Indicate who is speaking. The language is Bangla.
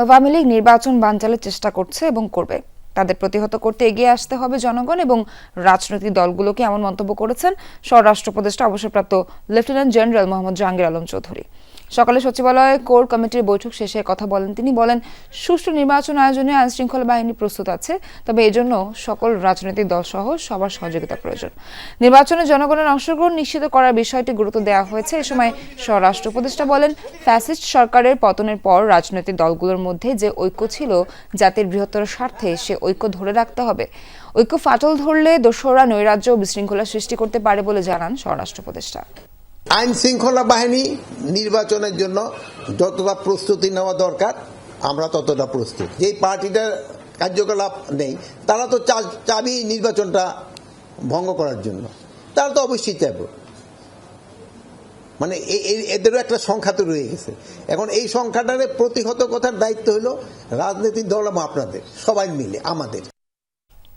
Speaker 1: আওয়ামী লীগ নির্বাচন বানচালের চেষ্টা করছে এবং করবে। তাদের প্রতিহত করতে এগিয়ে আসতে হবে জনগণ এবং রাজনৈতিক দলগুলোকে এমন মন্তব্য করেছেন স্বরাষ্ট্র উপদেষ্টা অবসরপ্রাপ্ত লেফটেন্যান্ট জেনারেল মোহাম্মদ জাহাঙ্গীর আলম চৌধুরী। সকালে সচিবালয়ে কোর কমিটির বৈঠক শেষে কথা বলেন তিনি। বলেন, সুষ্ঠু নির্বাচন আয়োজনে আইন শৃঙ্খলা বাহিনী প্রস্তুত আছে, তবে এজন্য সকল রাজনৈতিক দল সহ সবার সহযোগিতা প্রয়োজন। নির্বাচনে জনগণের অংশগ্রহণ নিশ্চিত করার বিষয়টি গুরুত্ব দেওয়া হয়েছে। এ সময় স্বরাষ্ট্র উপদেষ্টা বলেন, ফ্যাসিস্ট সরকারের পতনের পর রাজনৈতিক দলগুলোর মধ্যে যে ঐক্য ছিল, জাতির বৃহত্তর স্বার্থে সে ঐক্য ধরে রাখতে হবে। ঐক্য ফাটল ধরলে দোসররা নৈরাজ্য বিশৃঙ্খলা সৃষ্টি করতে পারে বলে জানান স্বরাষ্ট্র উপদেষ্টা।
Speaker 2: আইন শৃঙ্খলা বাহিনী নির্বাচনের জন্য যতটা প্রস্তুতি নেওয়া দরকার, আমরা ততটা প্রস্তুত। যেই পার্টিটার কার্যকলাপ নেই, তারা তো চাবি নির্বাচনটা ভঙ্গ করার জন্য। তারা তো অবশ্যই চাইব। মানে এদেরও একটা সংখ্যা তো রয়ে গেছে। এখন এই সংখ্যাটারে প্রতিহত কথার দায়িত্ব হলো রাজনৈতিক দল আপনাদের, সবাই মিলে, আমাদের।